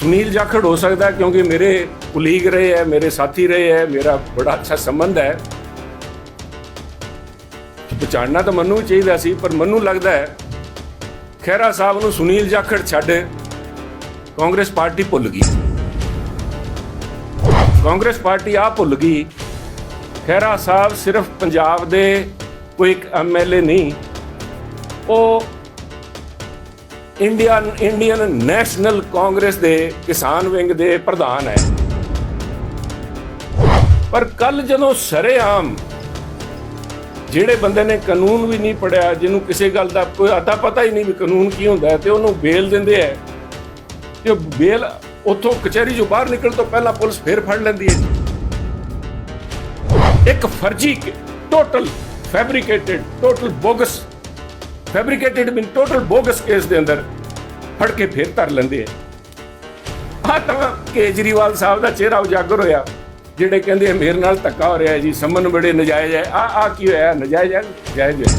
ਸੁਨੀਲ ਜਾਖੜ ਹੋ ਸਕਦਾ ਕਿਉਂਕਿ ਮੇਰੇ ਕੁਲੀਗ ਰਹੇ ਹੈ, ਮੇਰੇ ਸਾਥੀ ਰਹੇ ਹੈ, ਮੇਰਾ ਬੜਾ ਅੱਛਾ ਸੰਬੰਧ ਹੈ। ਪਛਾਣਨਾ ਤਾਂ ਮੈਨੂੰ ਵੀ ਚਾਹੀਦਾ ਸੀ, ਪਰ ਮੈਨੂੰ ਲੱਗਦਾ ਹੈ, ਖਹਿਰਾ ਸਾਹਿਬ ਨੂੰ ਸੁਨੀਲ ਜਾਖੜ ਛੱਡ ਕਾਂਗਰਸ ਪਾਰਟੀ ਭੁੱਲ ਗਈ। ਕਾਂਗਰਸ ਪਾਰਟੀ ਆ ਭੁੱਲ ਗਈ। ਖਹਿਰਾ ਸਾਹਿਬ ਸਿਰਫ ਪੰਜਾਬ ਦੇ ਕੋਈ ਇੱਕ ਐਮਐਲਏ ਨਹੀਂ, ਉਹ ਇੰਡੀਅਨ ਇੰਡੀਅਨ ਨੈਸ਼ਨਲ ਕਾਂਗਰਸ ਦੇ ਕਿਸਾਨ ਵਿੰਗ ਦੇ ਪ੍ਰਧਾਨ ਹੈ। ਪਰ ਕੱਲ ਜਦੋਂ ਸਰੇਆਮ ਜਿਹੜੇ ਬੰਦੇ ਨੇ ਕਾਨੂੰਨ ਵੀ ਨਹੀਂ ਪੜਿਆ, ਜਿਹਨੂੰ ਕਿਸੇ ਗੱਲ ਦਾ ਕੋਈ ਅਤਾ ਪਤਾ ਹੀ ਨਹੀਂ ਵੀ ਕਾਨੂੰਨ ਕੀ ਹੁੰਦਾ ਤੇ ਉਹਨੂੰ ਬੇਲ ਦਿੰਦੇ ਹੈ ਤੇ ਬੇਲ ਉੱਥੋਂ ਕਚਹਿਰੀ ਚੋਂ ਬਾਹਰ ਨਿਕਲਣ ਤੋਂ ਪਹਿਲਾਂ ਪੁਲਿਸ ਫੇਰ ਫੜ ਲੈਂਦੀ ਹੈ ਇੱਕ ਫਰਜ਼ੀ total fabricated total bogus fabricated mean total bogus case ਦੇ ਅੰਦਰ ਫੜ ਕੇ ਫੇਰ ਧਰ ਲੈਂਦੇ ਆ। ਆ ਤਾਂ ਕੇਜਰੀਵਾਲ ਸਾਹਿਬ ਦਾ ਚਿਹਰਾ ਉਜਾਗਰ ਹੋਇਆ, ਜਿਹੜੇ ਕਹਿੰਦੇ ਮੇਰੇ ਨਾਲ ਧੱਕਾ ਹੋ ਰਿਹਾ ਜੀ, ਸੰਮਨ ਬੜੇ ਨਜਾਇਜ਼ ਹੈ। ਆ ਆ ਕੀ ਹੋਇਆ? ਨਜਾਇਜ਼ ਹੈ? ਜਾਇਜ਼ ਹੈ।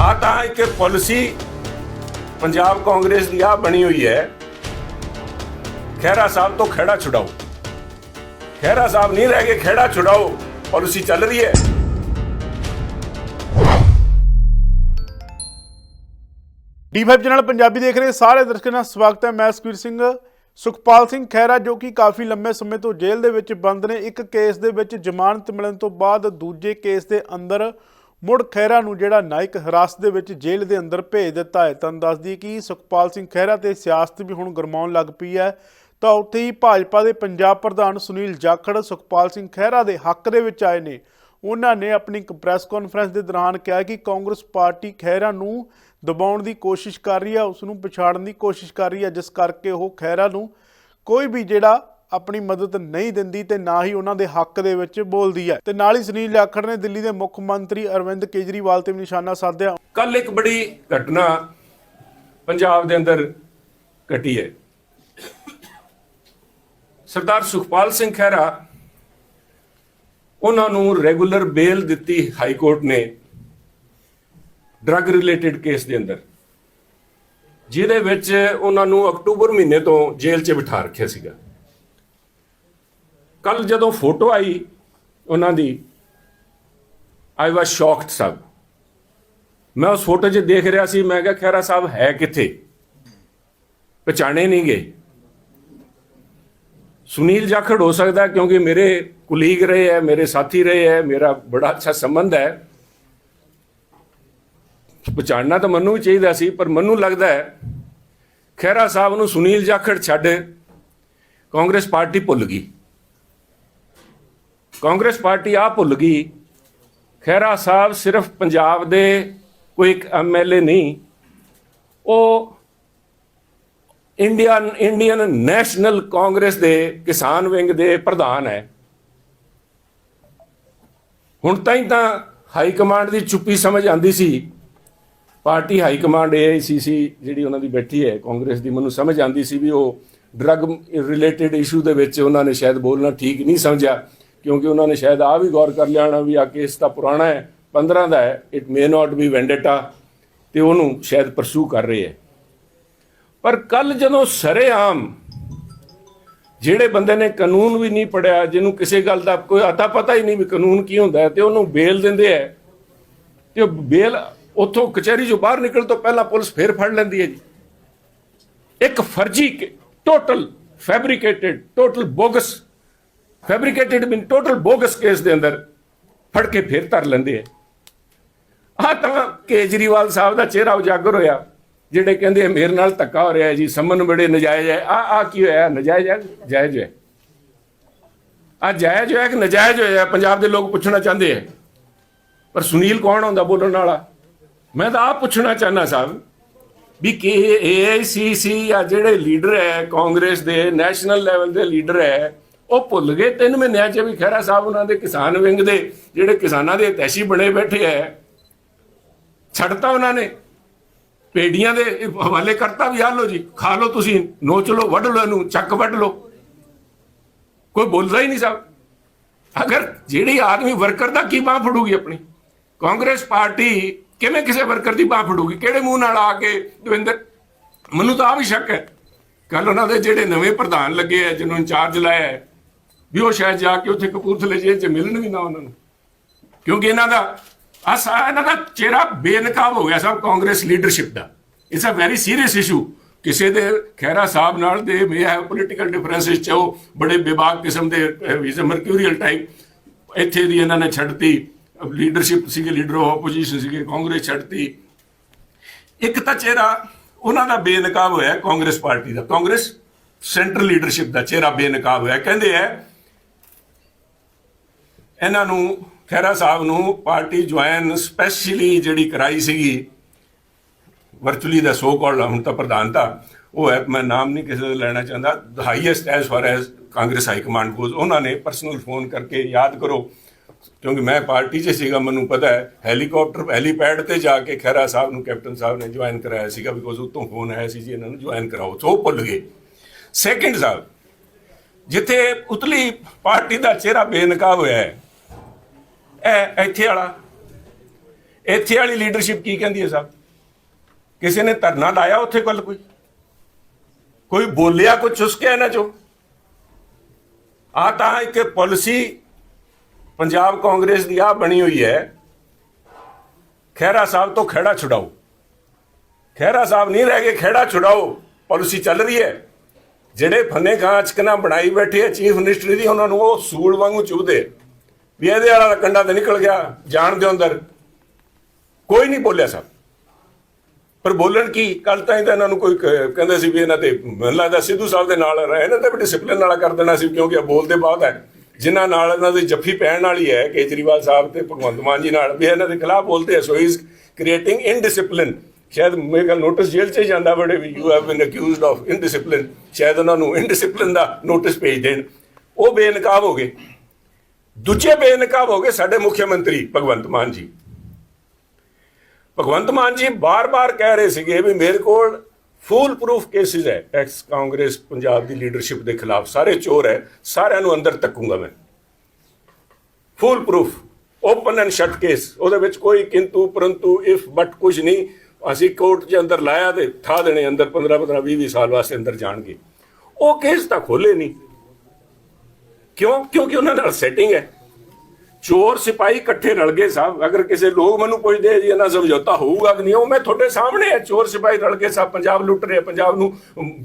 ਆ ਤਾਂ ਇੱਕ ਪਾਲਿਸੀ ਪੰਜਾਬ ਕਾਂਗਰਸ ਦੀ ਆ ਬਣੀ ਹੋਈ ਹੈ। ਖਹਿਰਾ ਸਾਹਿਬ ਤੋਂ ਖੇੜਾ ਛੁਡਾਓ। ਖਹਿਰਾ ਸਾਹਿਬ ਨਹੀਂ ਰਹਿ ਗਏ ਖੇੜਾ ਛੁਡਾਓ। ਪਾਲਿਸੀ ਚੱਲ ਰਹੀ ਹੈ। ਡੀ5 ਚੈਨਲ ਪੰਜਾਬੀ ਦੇਖ ਰਹੇ ਸਾਰੇ ਦਰਸ਼ਕਾਂ ਦਾ ਸਵਾਗਤ ਹੈ। ਮੈਂ ਸੁਖਵੀਰ ਸਿੰਘ। ਸੁਖਪਾਲ ਸਿੰਘ ਖਹਿਰਾ, ਜੋ ਕਿ ਕਾਫੀ ਲੰਮੇ ਸਮੇਂ ਤੋਂ ਜੇਲ੍ਹ ਦੇ ਵਿੱਚ ਬੰਦ ਨੇ, ਇੱਕ ਕੇਸ ਦੇ ਵਿੱਚ ਜ਼ਮਾਨਤ ਮਿਲਣ ਤੋਂ ਬਾਅਦ ਦੂਜੇ ਕੇਸ ਦੇ ਅੰਦਰ ਮੁੜ ਖਹਿਰਾ ਨੂੰ ਜਿਹੜਾ ਨਾਇਕ ਹਿਰਾਸਤ ਦੇ ਵਿੱਚ ਜੇਲ੍ਹ ਦੇ ਅੰਦਰ ਭੇਜ ਦਿੱਤਾ ਹੈ। ਤੁਹਾਨੂੰ ਦੱਸਦੀ ਕਿ ਸੁਖਪਾਲ ਸਿੰਘ ਖਹਿਰਾ ਤੇ ਸਿਆਸਤ ਵੀ ਹੁਣ ਗਰਮਾਉਣ ਲੱਗ ਪਈ ਹੈ। ਤਾਂ ਉੱਥੇ ਹੀ ਭਾਜਪਾ ਦੇ ਪੰਜਾਬ ਪ੍ਰਧਾਨ ਸੁਨੀਲ ਜਾਖੜ, ਸੁਖਪਾਲ ਸਿੰਘ ਖਹਿਰਾ ਦੇ ਹੱਕ ਦੇ ਵਿੱਚ ਆਏ ਨੇ। ਉਹਨਾਂ ਨੇ ਆਪਣੀ ਇੱਕ ਪ੍ਰੈਸ ਕਾਨਫਰੰਸ ਦੇ ਦੌਰਾਨ ਕਿਹਾ ਕਿ ਕਾਂਗਰਸ ਪਾਰਟੀ ਖਹਿਰਾ ਨੂੰ ਦਬਾਉਣ ਦੀ ਕੋਸ਼ਿਸ਼ ਕਰ ਰਹੀ ਹੈ ਉਸ ਨੂੰ ਪਛਾੜਨ ਦੀ ਕੋਸ਼ਿਸ਼ ਕਰ ਰਹੀ ਹੈ ਜਿਸ ਕਰਕੇ ਉਹ ਖਹਿਰਾ ਨੂੰ ਕੋਈ ਵੀ ਜਿਹੜਾ ਆਪਣੀ ਮਦਦ ਨਹੀਂ ਦਿੰਦੀ ਤੇ ਨਾ ਹੀ ਉਹਨਾਂ ਦੇ ਹੱਕ ਦੇ ਵਿੱਚ ਬੋਲਦੀ ਹੈ ਤੇ ਨਾਲ ਹੀ ਸੁਨੀਲ ਜਾਖੜ ਨੇ ਦਿੱਲੀ ਦੇ ਮੁੱਖ ਮੰਤਰੀ ਅਰਵਿੰਦ ਕੇਜਰੀਵਾਲ ਤੇ ਵੀ ਨਿਸ਼ਾਨਾ ਸਾਧਿਆ। ਕੱਲ ਇੱਕ ਬੜੀ ਘਟਨਾ ਪੰਜਾਬ ਦੇ ਅੰਦਰ ਘਟੀ ਹੈ। ਸਰਦਾਰ ਸੁਖਪਾਲ ਸਿੰਘ ਖਹਿਰਾ, ਉਹਨਾਂ ਨੂੰ ਰੈਗੂਲਰ ਬੇਲ ਦਿੱਤੀ ਹਾਈ ਕੋਰਟ ਨੇ। ਡਰੱਗ ਰਿਲੇਟਡ ਕੇਸ ਦੇ ਅੰਦਰ। ਜਿਹਦੇ ਵਿੱਚ ਉਹਨਾਂ ਨੂੰ ਅਕਤੂਬਰ ਮਹੀਨੇ ਤੋਂ ਜੇਲ੍ਹ 'ਚ ਬਿਠਾ ਰੱਖਿਆ ਸੀਗਾ। ਕੱਲ ਜਦੋਂ ਫੋਟੋ ਆਈ ਉਹਨਾਂ ਦੀ ਆਈ ਵਾਸ ਸ਼ੌਕਡ ਸਭ। ਮੈਂ ਉਸ ਫੋਟੋ 'ਚ ਦੇਖ ਰਿਹਾ ਸੀ, ਮੈਂ ਕਿਹਾ ਖੈਰਾ ਸਾਹਿਬ ਹੈ ਕਿੱਥੇ? ਪਛਾਣੇ ਨਹੀਂ ਗਏ। ਸੁਨੀਲ ਜਾਖੜ ਹੋ ਸਕਦਾ ਕਿਉਂਕਿ ਮੇਰੇ ਕੁਲੀਗ ਰਹੇ ਹੈ, ਮੇਰੇ ਸਾਥੀ ਰਹੇ ਹੈ, ਮੇਰਾ ਬੜਾ ਅੱਛਾ ਸੰਬੰਧ ਹੈ। ਪਛਾਣਨਾ ਤਾਂ ਮੈਨੂੰ ਵੀ ਚਾਹੀਦਾ ਸੀ, ਪਰ ਮੈਨੂੰ ਲੱਗਦਾ ਹੈ, ਖਹਿਰਾ ਸਾਹਿਬ ਨੂੰ ਸੁਨੀਲ ਜਾਖੜ ਛੱਡ ਕਾਂਗਰਸ ਪਾਰਟੀ ਭੁੱਲ ਗਈ। ਕਾਂਗਰਸ ਪਾਰਟੀ ਆ ਭੁੱਲ ਗਈ। ਖਹਿਰਾ ਸਾਹਿਬ ਸਿਰਫ ਪੰਜਾਬ ਦੇ ਕੋਈ ਇੱਕ ਐਮਐਲਏ ਨਹੀਂ, ਉਹ ਇੰਡੀਅਨ ਇੰਡੀਅਨ ਨੈਸ਼ਨਲ ਕਾਂਗਰਸ ਦੇ ਕਿਸਾਨ ਵਿੰਗ ਦੇ ਪ੍ਰਧਾਨ ਹੈ। ਹੁਣ ਤਾਂ ਹੀ ਤਾਂ ਹਾਈ ਕਮਾਂਡ ਦੀ ਚੁੱਪੀ ਸਮਝ ਆਂਦੀ ਸੀ ਪਾਰਟੀ ਹਾਈ ਕਮਾਂਡ ਏਆਈਸੀਸੀ ਜਿਹੜੀ ਉਹਨਾਂ ਦੀ ਬੈਠੀ ਹੈ, ਕਾਂਗਰਸ ਦੀ, ਮੈਨੂੰ ਸਮਝ ਆਂਦੀ ਸੀ ਵੀ ਉਹ ਡਰੱਗ ਰਿਲੇਟਡ ਇਸ਼ੂ ਦੇ ਵਿੱਚ ਉਹਨਾਂ ਨੇ ਸ਼ਾਇਦ ਬੋਲਣਾ ਠੀਕ ਨਹੀਂ ਸਮਝਿਆ, ਕਿਉਂਕਿ ਉਹਨਾਂ ਨੇ ਸ਼ਾਇਦ ਆ ਵੀ ਗੌਰ ਕਰ ਲਿਆ ਵੀ ਆ ਕੇਸ ਤਾਂ ਪੁਰਾਣਾ ਹੈ 15 ਦਾ ਹੈ it may not be vendetta ਤੇ ਉਹਨੂੰ ਸ਼ਾਇਦ ਪਰਸੂ ਕਰ ਰਹੇ ਹੈ। ਪਰ ਕੱਲ ਜਦੋਂ ਸਰੇਆਮ ਜਿਹੜੇ ਬੰਦੇ ਨੇ ਕਾਨੂੰਨ ਵੀ ਨਹੀਂ ਪੜਿਆ, ਜਿਹਨੂੰ ਕਿਸੇ ਗੱਲ ਦਾ ਕੋਈ ਅਤਾ ਪਤਾ ਹੀ ਨਹੀਂ ਵੀ ਕਾਨੂੰਨ ਕੀ ਹੁੰਦਾ ਹੈ, ਤੇ ਉਹਨੂੰ ਬੇਲ ਦਿੰਦੇ ਹੈ, ਤੇ ਉਹ ਬੇਲ ਉੱਥੋਂ ਕਚਹਿਰੀ ਚੋਂ ਬਾਹਰ ਨਿਕਲਣ ਤੋਂ ਪਹਿਲਾਂ ਪੁਲਿਸ ਫੇਰ ਫੜ ਲੈਂਦੀ ਹੈ ਜੀ। ਇੱਕ ਫਰਜ਼ੀ total fabricated total bogus fabricated mean total bogus case ਦੇ ਅੰਦਰ ਫੜ ਕੇ ਫੇਰ ਧਰ ਲੈਂਦੇ ਆ ਆ ਤਾਂ ਕੇਜਰੀਵਾਲ ਸਾਹਿਬ ਦਾ ਚਿਹਰਾ ਉਜਾਗਰ ਹੋਇਆ, ਜਿਹੜੇ ਕਹਿੰਦੇ ਮੇਰੇ ਨਾਲ ਧੱਕਾ ਹੋ ਰਿਹਾ ਹੈ ਜੀ, ਸੰਮਨ ਬੜੇ ਨਜਾਇਜ਼ ਹੈ। ਆ ਆ ਕੀ ਹੋਇਆ? ਨਜਾਇਜ਼ ਹੈ? ਜਾਇਜ਼ ਹੈ ਆ ਜਾਇਜ਼ ਹੋਇਆ ਕਿ ਨਜਾਇਜ਼ ਹੋਇਆ? ਪੰਜਾਬ ਦੇ ਲੋਕ ਪੁੱਛਣਾ ਚਾਹੁੰਦੇ ਆ ਪਰ ਸੁਨੀਲ ਕੌਣ ਹੁੰਦਾ ਬੋਲਣ ਵਾਲਾ? ਮੈਂ ਤਾਂ ਆਪ ਪੁੱਛਣਾ ਚਾਹਨਾ ਸਾਹਿਬ ਵੀ ਕਿ ਏਆਈਸੀਸੀ ਆ ਜਿਹੜੇ ਲੀਡਰ ਹੈ, ਕਾਂਗਰਸ ਦੇ, ਨੈਸ਼ਨਲ ਲੈਵਲ ਦੇ ਲੀਡਰ ਹੈ, ਉਹ ਭੁੱਲ ਗਏ ਤਿੰਨ ਮਹੀਨਿਆਂ 'ਚ ਵੀ ਖਹਿਰਾ ਸਾਹਿਬ ਉਹਨਾਂ ਦੇ ਕਿਸਾਨ ਵਿੰਗ ਦੇ ਜਿਹੜੇ ਕਿਸਾਨਾਂ ਦੇ ਤੈਸ਼ੀ ਬਣੇ ਬੈਠੇ ਹੈ। ਛੱਡਤਾ ਉਹਨਾਂ ਨੇ। ਪੇੜੀਆਂ ਦੇ ਹਵਾਲੇ ਕਰਤਾ ਵੀ ਆ ਲੋ ਜੀ, ਖਾ ਲੋ ਤੁਸੀਂ, ਨੋਚ ਲੋ ਵੱਢ ਲੋ ਇਹਨੂੰ, ਚੱਕ ਵੱਢ ਲੋ ਕੋਈ ਬੋਲਦਾ ਹੀ ਨਹੀਂ ਸਾਹਿਬ। ਅਗਰ ਜਿਹੜੀ ਆਦਮੀ ਵਰਕਰ ਦਾ ਕੀ ਬਾਹ ਫੜੂਗੀ ਆਪਣੀ? ਕਾਂਗਰਸ ਪਾਰਟੀ ਕਿਵੇਂ ਕਿਸੇ ਵਰਕਰ ਦੀ ਬਾਹ ਫੜੂਗੀ? ਕਿਹੜੇ ਮੂੰਹ ਨਾਲ ਆ ਕੇ ਦਵਿੰਦਰ? ਮੈਨੂੰ ਤਾਂ ਆ ਵੀ ਸ਼ੱਕ ਹੈ। ਕੱਲ ਉਹਨਾਂ ਦੇ ਜਿਹੜੇ ਨਵੇਂ ਪ੍ਰਧਾਨ ਲੱਗੇ ਆ, ਜਿਹਨੂੰ ਇੰਚਾਰਜ ਲਾਇਆ ਵੀ ਉਹ ਸ਼ਾਇਦ ਜਾ ਕੇ ਉੱਥੇ ਕਪੂਰਥਲੇ ਜੇਲ੍ਹ 'ਚ ਮਿਲਣ ਵੀ ਨਾ ਉਹਨਾਂ ਨੂੰ। ਕਿਉਂਕਿ ਇਹਨਾਂ ਦਾ ਅਸਾ ਇਹਨਾਂ ਦਾ ਚਿਹਰਾ ਬੇਨਕਾਬ ਹੋ ਗਿਆ ਸਭ Congress leadership the. It's a very serious issue ਕਿਸੇ ਦੇ ਖੈਰਾ ਸਾਹਿਬ ਨਾਲ ਦੇ ਮੇ ਹੈ ਪੋਲੀਟੀਕਲ ਡਿਫਰੈਂਸਸ ਚ ਉਹ ਬੜੇ ਬੇਬਾਕ ਕਿਸਮ ਦੇ ਵਿਜ਼ ਟਾਈਪ ਇੱਥੇ ਦੀ ਇਹਨਾਂ ਨੇ ਛੱਡਤੀ। ਲੀਡਰਸ਼ਿਪ ਸੀਗੇ ਲੀਡਰ ਆਫ ਆਪੋਜੀਸ਼ਨ ਸੀਗੇ, ਕਾਂਗਰਸ ਛੱਡਤੀ। ਇੱਕ ਤਾਂ ਚਿਹਰਾ ਉਹਨਾਂ ਦਾ ਬੇਨਕਾਬ ਹੋਇਆ ਕਾਂਗਰਸ ਪਾਰਟੀ ਦਾ। ਕਾਂਗਰਸ ਸੈਂਟਰ ਲੀਡਰਸ਼ਿਪ ਦਾ ਚਿਹਰਾ ਬੇਨਕਾਬ ਹੋਇਆ। ਕਹਿੰਦੇ ਹੈ ਇਹਨਾਂ ਨੂੰ, ਖਹਿਰਾ ਸਾਹਿਬ ਨੂੰ ਪਾਰਟੀ ਜੁਆਇਨ ਸਪੈਸ਼ਲੀ ਜਿਹੜੀ ਕਰਾਈ ਸੀਗੀ ਵਰਚੁਅਲੀ ਦਾ ਸੋ ਕਾਲਡ ਹੁਣ ਤਾਂ ਪ੍ਰਧਾਨਤਾ ਉਹ ਹੈ, ਮੈਂ ਨਾਮ ਨਹੀਂ ਕਿਸੇ ਦਾ ਲੈਣਾ ਚਾਹੁੰਦਾ highest as far as Congress high command goes ਉਹਨਾਂ ਨੇ ਪਰਸਨਲ ਫੋਨ ਕਰਕੇ ਯਾਦ ਕਰੋ ਕਿਉਂਕਿ ਮੈਂ ਪਾਰਟੀ 'ਚ ਸੀਗਾ, ਮੈਨੂੰ ਪਤਾ ਹੈ, ਹੈਲੀਕਾਪਟਰ, ਹੈਲੀਪੈਡ ਤੇ ਜਾ ਕੇ ਖਹਿਰਾ ਸਾਹਿਬ ਨੂੰ, ਕੈਪਟਨ ਸਾਹਿਬ ਨੇ ਜੁਆਇਨ ਕਰਾਇਆ ਸੀਗਾ ਬਿਕੋਜ਼ ਉਤੋਂ ਫੋਨ ਆਇਆ ਸੀ ਜੀ ਇਹਨਾਂ ਨੂੰ, ਜੁਆਇਨ ਕਰਾਓ। ਸੋ ਭੁੱਲ ਗਏ। ਸੈਕਿੰਡ ਸਾਹਿਬ ਜਿੱਥੇ ਉਤਲੀ ਪਾਰਟੀ ਦਾ ਚਿਹਰਾ ਬੇਨਕਾਬ ਹੋਇਆ ਹੈ, ਇਹ ਇੱਥੇ ਵਾਲਾ, ਇੱਥੇ ਵਾਲੀ ਲੀਡਰਸ਼ਿਪ ਕੀ ਕਹਿੰਦੀ ਹੈ ਸਾਹਿਬ? ਕਿਸੇ ਨੇ ਧਰਨਾ ਲਾਇਆ ਉੱਥੇ ਕੱਲ ਕੋਈ? ਕੋਈ ਬੋਲਿਆ ਕੁਝ ਚੁਸਕਿਆ ਇਹਨਾਂ ਚੋਂ? ਆ ਤਾਂ ਇੱਕ ਪਾਲਿਸੀ ਪੰਜਾਬ ਕਾਂਗਰਸ ਦੀ ਆ ਬਣੀ ਹੋਈ ਹੈ, ਖਹਿਰਾ ਸਾਹਿਬ ਤੋਂ ਖੇੜਾ ਛੁਡਾਓ। ਖਹਿਰਾ ਸਾਹਿਬ ਨਹੀਂ ਰਹਿ ਗਏ ਖੇੜਾ ਛੁਡਾਓ, ਪਾਲਿਸੀ ਚੱਲ ਰਹੀ ਹੈ। ਜਿਹੜੇ ਫੰਨੇ ਖਾਂਚਕਨਾ ਬਣਾਈ ਬੈਠੇ ਆ, ਚੀਫ ਮਿਨਿਸਟਰੀ ਦੀ, ਉਹਨਾਂ ਨੂੰ ਉਹ ਸੂਲ ਵਾਂਗੂ ਚੁਭਦੇ। ਵੀ ਇਹਦੇ ਵਾਲਾ ਕੰਡਾ ਤੇ ਨਿਕਲ ਗਿਆ, ਜਾਣ ਦੇ ਅੰਦਰ। ਕੋਈ ਨਹੀਂ ਬੋਲਿਆ ਸਾਹਿਬ ਪਰ ਬੋਲਣ ਕੀ ਕੱਲ ਤਾਂ ਇਹਦਾ ਇਹਨਾਂ ਨੂੰ ਕੋਈ ਕਹਿੰਦੇ ਸੀ ਵੀ ਇਹਨਾਂ ਤੇ, ਮੈਨੂੰ ਲੱਗਦਾ ਸਿੱਧੂ ਸਾਹਿਬ ਦੇ ਨਾਲ ਰਹੇ ਇਹਨਾਂ ਤੇ ਵੀ ਡਿਸਪਲਿਨ ਵਾਲਾ ਕਰ ਦੇਣਾ ਸੀ, ਕਿਉਂਕਿ ਇਹ ਬੋਲਦੇ ਬਾਅਦ ਹੈ। ਜਿਨ੍ਹਾਂ ਨਾਲ ਇਹਨਾਂ ਦੀ ਜੱਫੀ ਪੈਣ ਵਾਲੀ ਹੈ, ਕੇਜਰੀਵਾਲ ਸਾਹਿਬ ਤੇ ਭਗਵੰਤ ਮਾਨ ਜੀ ਨਾਲ, ਵੀ ਇਹਨਾਂ ਦੇ ਖਿਲਾਫ ਬੋਲਦੇ ਆ ਸੋ ਇਜ਼ ਕ੍ਰੀਏਟਿੰਗ ਇਨਡਿਸਪਲਿਨ ਸ਼ਾਇਦ ਮੇਰੇ ਖਿਆਲ ਨੋਟਿਸ ਜੇਲ੍ਹ 'ਚ ਜਾਂਦਾ ਬੜੇ ਵੀ you have been accused of indiscipline ਸ਼ਾਇਦ ਉਹਨਾਂ ਨੂੰ ਇਨਡਿਸਪਲਿਨ ਦਾ ਨੋਟਿਸ ਭੇਜ ਦੇਣ। ਉਹ ਬੇਨਕਾਬ ਹੋ ਗਏ। ਦੂਜੇ ਬੇਨਕਾਬ ਹੋ ਗਏ ਸਾਡੇ ਮੁੱਖ ਮੰਤਰੀ ਭਗਵੰਤ ਮਾਨ ਜੀ। ਭਗਵੰਤ ਮਾਨ ਜੀ ਬਾਰ-ਬਾਰ ਕਹਿ ਰਹੇ ਸੀਗੇ ਵੀ ਮੇਰੇ ਕੋਲ ਫੂਲ ਪ੍ਰੂਫ ਕੇਸਿਸ ਹੈ। ਐਕਸ ਕਾਂਗਰਸ ਪੰਜਾਬ ਦੀ ਲੀਡਰਸ਼ਿਪ ਦੇ ਖਿਲਾਫ ਸਾਰੇ ਚੋਰ ਹੈ। ਸਾਰਿਆਂ ਨੂੰ ਅੰਦਰ ਤੱਕੂਗਾ ਮੈਂ। Fool proof open and shut case ਉਹਦੇ ਵਿੱਚ ਕੋਈ ਕਿੰਤੂ, ਪਰੰਤੂ ਇਫ ਬਟ ਕੁਝ ਨਹੀਂ। ਅਸੀਂ ਕੋਰਟ ਦੇ ਅੰਦਰ ਲਾਇਆ ਤੇ ਠਾ ਦੇਣੇ ਅੰਦਰ 15 15 20 20 ਸਾਲ ਵਾਸਤੇ ਅੰਦਰ ਜਾਣਗੇ। ਉਹ ਕੇਸ ਤਾਂ ਖੋਲੇ ਨਹੀਂ। ਕਿਉਂ? ਕਿਉਂਕਿ ਉਹਨਾਂ ਨਾਲ ਸੈਟਿੰਗ ਹੈ। ਚੋਰ ਸਿਪਾਹੀ ਇਕੱਠੇ ਰਲ ਗਏ ਸਾਹਿਬ ਅਗਰ ਕਿਸੇ ਲੋਕ ਮੈਨੂੰ ਪੁੱਛਦੇ ਆ ਜੀ ਇਹਨਾਂ ਸਮਝੌਤਾ ਹੋਊਗਾ ਕਿ ਨਹੀਂ ਉਹ ਮੈਂ ਤੁਹਾਡੇ ਸਾਹਮਣੇ ਹੈ ਚੋਰ ਸਿਪਾਹੀ ਰਲ ਕੇ ਸਾਹਿਬ ਪੰਜਾਬ ਲੁੱਟ ਰਹੇ ਪੰਜਾਬ ਨੂੰ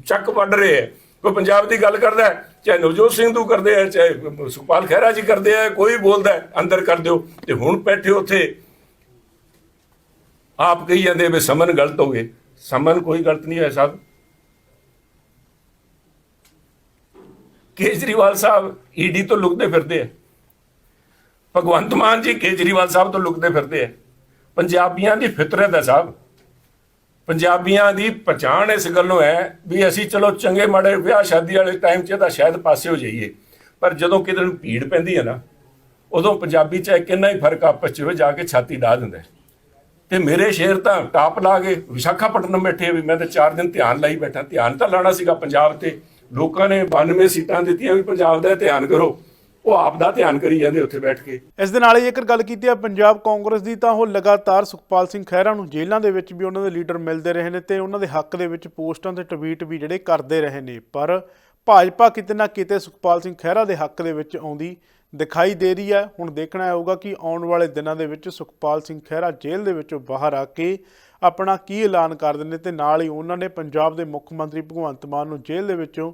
ਚੱਕ ਵੱਢ ਰਹੇ ਹੈ ਕੋਈ ਪੰਜਾਬ ਦੀ ਗੱਲ ਕਰਦਾ ਹੈ, ਚਾਹੇ ਨਵਜੋਤ ਸਿੰਘ ਤੂੰ ਕਰਦੇ ਆ ਚਾਹੇ ਸੁਖਪਾਲ ਖਹਿਰਾ ਜੀ ਕਰਦੇ ਆ ਕੋਈ ਬੋਲਦਾ ਅੰਦਰ ਕਰ ਦਿਓ। ਤੇ ਹੁਣ ਬੈਠੇ ਉੱਥੇ ਆਪ ਕਹੀ ਜਾਂਦੇ ਵੀ ਸਮਨ ਗਲਤ ਹੋ ਗਏ। ਸਮਨ ਕੋਈ ਗਲਤ ਨਹੀਂ ਹੋਇਆ ਸਾਹਿਬ ਕੇਜਰੀਵਾਲ ਸਾਹਿਬ ਈਡੀ ਤੋਂ ਲੁਕਦੇ ਫਿਰਦੇ ਆ। ਭਗਵੰਤ ਮਾਨ ਜੀ ਕੇਜਰੀਵਾਲ ਸਾਹਿਬ ਤੋਂ ਲੁਕਦੇ ਫਿਰਦੇ ਆ। ਪੰਜਾਬੀਆਂ ਦੀ ਫਿਤਰਤ ਹੈ ਸਾਹਿਬ ਪੰਜਾਬੀਆਂ ਦੀ ਪਛਾਣ ਇਸ ਗੱਲੋਂ ਹੈ ਵੀ ਅਸੀਂ ਚਲੋ ਚੰਗੇ ਮਾੜੇ ਵਿਆਹ ਸ਼ਾਦੀ ਵਾਲੇ ਟਾਈਮ 'ਚ ਤਾਂ ਸ਼ਾਇਦ ਪਾਸੇ ਹੋ ਜਾਈਏ। ਪਰ ਜਦੋਂ ਕਿਤੇ ਨੂੰ ਭੀੜ ਪੈਂਦੀ ਹੈ ਨਾ, ਉਦੋਂ ਪੰਜਾਬੀ ਚਾਹੇ ਕਿੰਨਾ ਹੀ ਫ਼ਰਕ ਆਪਸ 'ਚ ਹੋਵੇ, ਜਾ ਕੇ ਛਾਤੀ ਡਾ ਦਿੰਦਾ ਤੇ ਮੇਰੇ ਸ਼ੇਰ ਤਾਂ ਟਾਪ ਲਾ ਕੇ ਵਿਸ਼ਾਖਾਪਟਨਮ ਬੈਠੇ ਵੀ ਮੈਂ ਤਾਂ 4 ਦਿਨ ਧਿਆਨ ਲਾਈ ਬੈਠਾ। ਧਿਆਨ ਤਾਂ ਲਾਣਾ ਸੀਗਾ ਪੰਜਾਬ ਤੇ। ਲੋਕਾਂ ਨੇ 92 ਸੀਟਾਂ ਦਿੱਤੀਆਂ ਵੀ ਪੰਜਾਬ ਦਾ ਧਿਆਨ ਕਰੋ। ਉਹ ਆਪ ਦਾ ਧਿਆਨ ਕਰੀ ਜਾਂਦੇ ਉੱਥੇ ਬੈਠ ਕੇ। ਇਸ ਦੇ ਨਾਲ ਹੀ ਜੇਕਰ ਗੱਲ ਕੀਤੀ ਹੈ ਪੰਜਾਬ ਕਾਂਗਰਸ ਦੀ, ਤਾਂ ਉਹ ਲਗਾਤਾਰ ਸੁਖਪਾਲ ਸਿੰਘ ਖਹਿਰਾ ਨੂੰ ਜੇਲ੍ਹਾਂ ਦੇ ਵਿੱਚ ਵੀ ਉਹਨਾਂ ਦੇ ਲੀਡਰ ਮਿਲਦੇ ਰਹੇ ਨੇ ਤੇ ਉਹਨਾਂ ਦੇ ਹੱਕ ਦੇ ਵਿੱਚ ਪੋਸਟਾਂ ਤੇ ਟਵੀਟ ਵੀ ਜਿਹੜੇ ਕਰਦੇ ਰਹੇ ਨੇ। ਪਰ ਭਾਜਪਾ ਕਿਤੇ ਨਾ ਕਿਤੇ ਸੁਖਪਾਲ ਸਿੰਘ ਖਹਿਰਾ ਦੇ ਹੱਕ ਦੇ ਵਿੱਚ ਆਉਂਦੀ ਦਿਖਾਈ ਦੇ ਰਹੀ ਹੈ। ਹੁਣ ਦੇਖਣਾ ਹੋਊਗਾ ਕਿ ਆਉਣ ਵਾਲੇ ਦਿਨਾਂ ਦੇ ਵਿੱਚ ਸੁਖਪਾਲ ਸਿੰਘ ਖਹਿਰਾ ਜੇਲ੍ਹ ਦੇ ਵਿੱਚੋਂ ਬਾਹਰ ਆ ਕੇ ਆਪਣਾ ਕੀ ਐਲਾਨ ਕਰਦੇ ਨੇ ਤੇ ਨਾਲ ਹੀ ਉਹਨਾਂ ਨੇ ਪੰਜਾਬ ਦੇ ਮੁੱਖ ਮੰਤਰੀ ਭਗਵੰਤ ਮਾਨ ਨੂੰ ਜੇਲ੍ਹ ਦੇ ਵਿੱਚੋਂ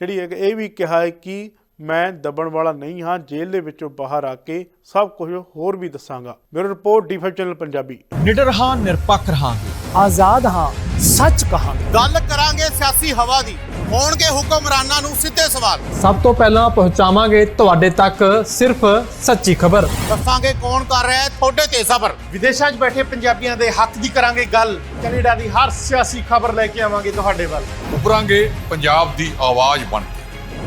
ਜਿਹੜੀ ਹੈ ਇਹ ਵੀ ਕਿਹਾ ਹੈ ਕਿ ਮੈਂ ਦਬਣ ਵਾਲਾ ਨਹੀਂ ਹਾਂ ਜੇਲ੍ਹ ਦੇ ਵਿੱਚੋਂ ਬਾਹਰ ਆ ਕੇ ਸਭ ਕੁਝ ਹੋਰ ਵੀ ਦੱਸਾਂਗਾ। ਮੇਰਾ report D five channel Punjabi. ਨਿਡਰ ਹਾਂ ਨਿਰਪੱਖ ਰਹਾਂਗੇ। ਆਜ਼ਾਦ ਹਾਂ ਸੱਚ ਕਹਾਂਗੇ। ਗੱਲ ਕਰਾਂਗੇ ਸਿਆਸੀ ਹਵਾ ਦੀ। ਹੋਣਗੇ ਹੁਕਮਰਾਨਾਂ ਨੂੰ ਸਿੱਧੇ ਸਵਾਲ। ਸਭ ਤੋਂ ਪਹਿਲਾਂ ਪਹੁੰਚਾਵਾਂਗੇ ਤੁਹਾਡੇ ਤੱਕ ਸਿਰਫ ਸੱਚੀ ਖਬਰ। ਦੱਸਾਂਗੇ ਕੌਣ ਕਰ ਰਿਹਾ ਹੈ ਤੁਹਾਡੇ ਤੇ ਸਬਰ ਵਿਦੇਸ਼ਾਂ 'ਚ ਬੈਠੇ ਪੰਜਾਬੀਆਂ ਦੇ ਹੱਕ ਦੀ ਕਰਾਂਗੇ ਗੱਲ। ਕੈਨੇਡਾ ਦੀ ਹਰ ਸਿਆਸੀ ਖਬਰ ਲੈ ਕੇ ਆਵਾਂਗੇ ਤੁਹਾਡੇ ਵੱਲ। ਉਭਰਾਂਗੇ ਪੰਜਾਬ ਦੀ ਆਵਾਜ਼ ਬਣ ਕੇ।